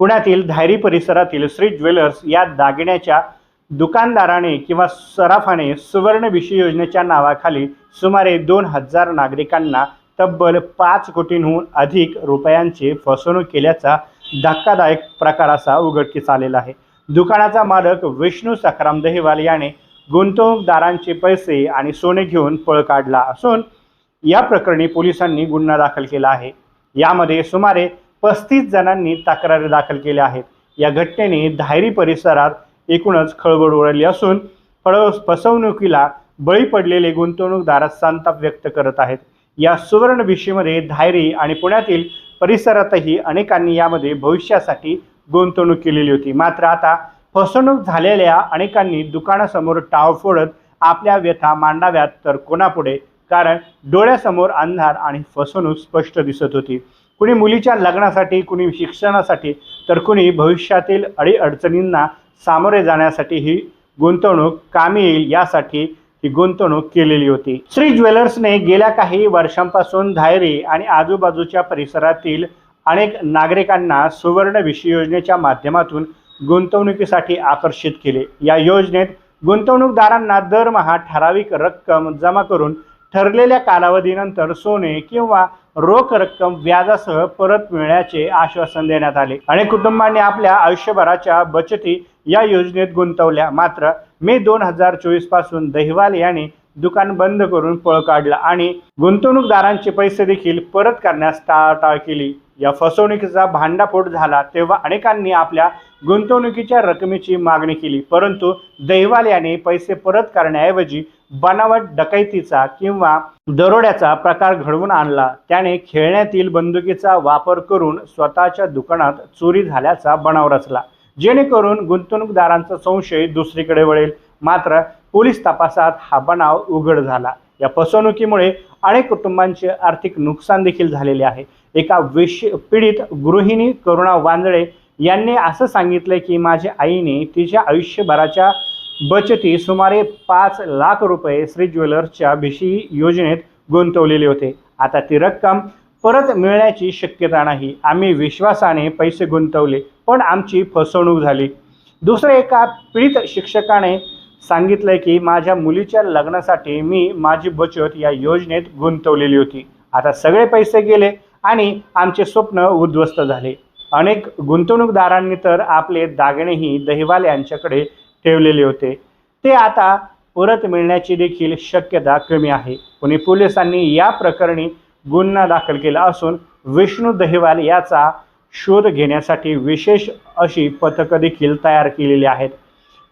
पुण्यातील धायरी परिसरातील श्री ज्वेलर्स या दागिन्याच्या दुकानदाराने किंवा सराफाने सुवर्ण विषय योजनेच्या नावाखाली सुमारे दोन हजार नागरिकांना तब्बल पाच कोटींहून अधिक रुपयांची फसवणूक केल्याचा धक्कादायक प्रकार असा उघडकीस आलेला आहे. दुकानाचा मालक विष्णू सखाराम दहिवाल याने गुंतवणूकदारांचे पैसे आणि सोने घेऊन पळ काढला असून या प्रकरणी पोलिसांनी गुन्हा दाखल केला आहे. यामध्ये सुमारे पस्तीस जणांनी तक्रारी दाखल केल्या आहेत. या घटनेने धायरी परिसरात एकूणच खळबळ उडाली असून फळ फसवणुकीला बळी पडलेले गुंतवणूकदार संताप व्यक्त करत आहेत. या सुवर्ण विषयीमध्ये धायरी आणि पुण्यातील परिसरातही अनेकांनी यामध्ये भविष्यासाठी गुंतवणूक केलेली होती. मात्र आता फसवणूक झालेल्या अनेकांनी दुकानासमोर टाव फोडत आपल्या व्यथा मांडाव्यात तर कोणापुढे? कारण डोळ्यासमोर अंधार आणि फसवणूक स्पष्ट दिसत होती. कुणी मुलीच्या लग्नासाठी कुणी शिक्षणासाठी तर कुणी भविष्यातील अडीअडचणींना सामोरे जाण्यासाठी ही गुंतवणूक कामी येईल यासाठी ही गुंतवणूक केलेली होती. श्री ज्वेलर्सने गेल्या काही वर्षांपासून धायरी आणि आजूबाजूच्या परिसरातील अनेक नागरिकांना सुवर्ण विषय योजनेच्या माध्यमातून गुंतवणुकीसाठी आकर्षित केले. या योजनेत गुंतवणूकदारांना दरमहा ठराविक रक्कम जमा करून ठरलेल्या कालावधीनंतर सोने किंवा रोख रक्कम व्याजासह परत मिळण्याचे आश्वासन देण्यात आले. अनेक कुटुंबांनी आपल्या आयुष्यभराच्या बचती या योजनेत गुंतवल्या. मात्र मे दोन हजार चोवीसपासून दहिवाल यांनी दुकान बंद करून पळ काढला आणि गुंतवणूकदारांचे पैसे देखील परत करण्यास टाळाटाळ केली. या फसवणुकीचा भांडाफोट झाला तेव्हा अनेकांनी आपल्या गुंतवणुकीच्या रकमेची मागणी केली. परंतु दैवाल्याने याने पैसे परत करण्याऐवजी बनावट डकैतीचा किंवा दरोड्याचा प्रकार घडवून आणला. त्याने खेळण्यातील बंदुकीचा वापर करून स्वतःच्या दुकानात चोरी झाल्याचा बनाव रचला. जेणेकरून गुंतवणूकदारांचा संशय दुसरीकडे वळेल. मात्र पोलीस तपासात हा बनाव उघड झाला. या फसवणुकीमुळे अनेक कुटुंबांचे आर्थिक नुकसान देखील झालेले आहे. एका विष पीडित गृहिणी करुणा वांदळे यांनी असं सांगितलं की माझ्या आईने तिच्या आयुष्यभराच्या बचती सुमारे पाच लाख रुपये श्री ज्वेलर्सच्या भिशी योजनेत गुंतवलेले होते. आता ती रक्कम परत मिळण्याची शक्यता नाही. आम्ही विश्वासाने पैसे गुंतवले पण आमची फसवणूक झाली. दुसऱ्या एका पीडित शिक्षकाने सांगितलं की माझ्या मुलीच्या लग्नासाठी मी माझी बचत या योजनेत गुंतवलेली होती. आता सगळे पैसे गेले. आणि आमचे स्वप्न उद्ध्वस्त झाले. अनेक गुंतवणूकदारांनी तर आपले दागिनेही दहिवाल यांच्याकडे ठेवलेले होते. ते आता परत मिळण्याची देखील शक्यता कमी आहे. पुणे पोलिसांनी या प्रकरणी गुन्हा दाखल केला असून विष्णू दहिवाल याचा शोध घेण्यासाठी विशेष अशी पथकं देखील तयार केलेली आहेत.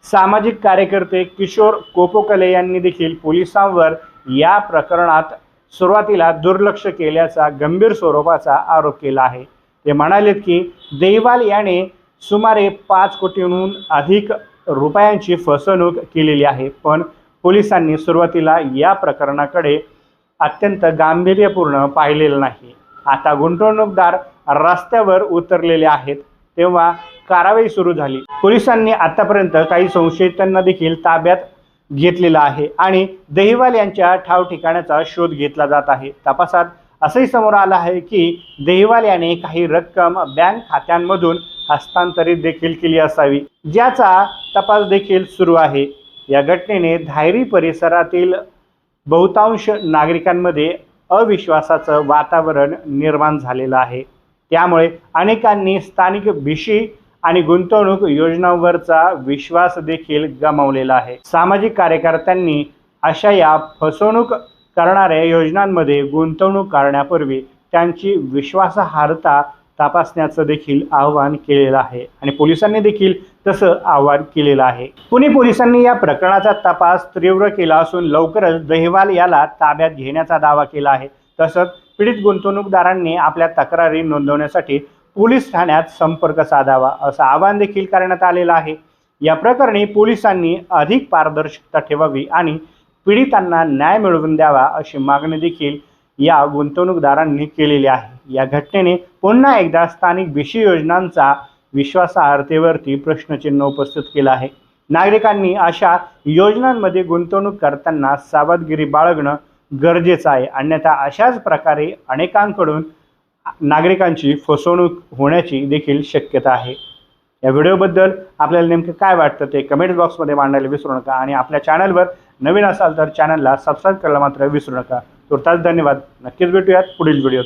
सामाजिक कार्यकर्ते किशोर कोपोकले यांनी देखील पोलिसांवर या प्रकरणात सुरुवातीला दुर्लक्ष केल्याचा गंभीर स्वरूपाचा आरोप केला आहे. ते म्हणालेत की देवाल याने सुमारे पाच कोटींहून अधिक रुपयांची फसवणूक केलेली आहे पण पोलिसांनी सुरुवातीला या प्रकरणाकडे अत्यंत गांभीर्यपूर्ण पाहिलेलं नाही. आता गुंतवणूकदार रस्त्यावर उतरलेले आहेत तेव्हा कारवाई सुरू झाली. पोलिसांनी आतापर्यंत काही संशयितांना देखील ताब्यात घेतलेला आहे. आणि दहिवाल यांच्या ठाव ठिकाणाचा शोध घेतला जात आहे. तपासात असंही समोर आलं आहे की दहिवाल याने काही रक्कम बँक खात्यांमधून हस्तांतरित देखील केली असावी. ज्याचा तपास देखील सुरू आहे. या घटनेने धायरी परिसरातील बहुतांश नागरिकांमध्ये अविश्वासाचं वातावरण निर्माण झालेलं आहे. त्यामुळे अनेकांनी स्थानिक भिशी आणि गुंतवणूक योजनांवरचा विश्वास देखील गमावलेला आहे. सामाजिक कार्यकर्त्यांनी अशा या फसवणूक करणाऱ्या योजनांमध्ये गुंतवणूक करण्यापूर्वी त्यांची विश्वासार्हता तपासण्याचं देखील आवाहन केलेलं आहे आणि पोलिसांनी देखील तसं आवाहन केलेलं आहे. पुणे पोलिसांनी या प्रकरणाचा तपास तीव्र केला असून लवकरच दहिवाल याला ताब्यात घेण्याचा दावा केला आहे. तसंच पीडित गुंतवणूकदारांनी आपल्या तक्रारी नोंदवण्यासाठी पोलीस ठाण्यात संपर्क साधावा असं आवाहन देखील करण्यात आलेलं आहे. या प्रकरणी पोलिसांनी अधिक पारदर्शकता ठेवावी आणि पीडितांना न्याय मिळवून द्यावा अशी मागणी देखील या गुंतवणूकदारांनी केलेली आहे. या घटनेने पुन्हा एकदा स्थानिक विषय योजनांचा विश्वासार्हतेवरती प्रश्नचिन्ह उपस्थित केलं आहे. नागरिकांनी अशा योजनांमध्ये गुंतवणूक करताना सावधगिरी बाळगणं गरजेचं आहे. अन्यथा अशाच प्रकारे अनेकांकडून नागरिकांची फसवणूक होण्याची देखील शक्यता आहे. या व्हिडिओबद्दल आपल्याला नेमकं काय वाटतं ते कमेंट बॉक्समध्ये मांडायला विसरू नका आणि आपल्या चॅनलवर नवीन असाल तर चॅनलला सबस्क्राईब करायला मात्र विसरू नका. तुर्तास धन्यवाद. नक्कीच भेटूयात पुढील व्हिडिओ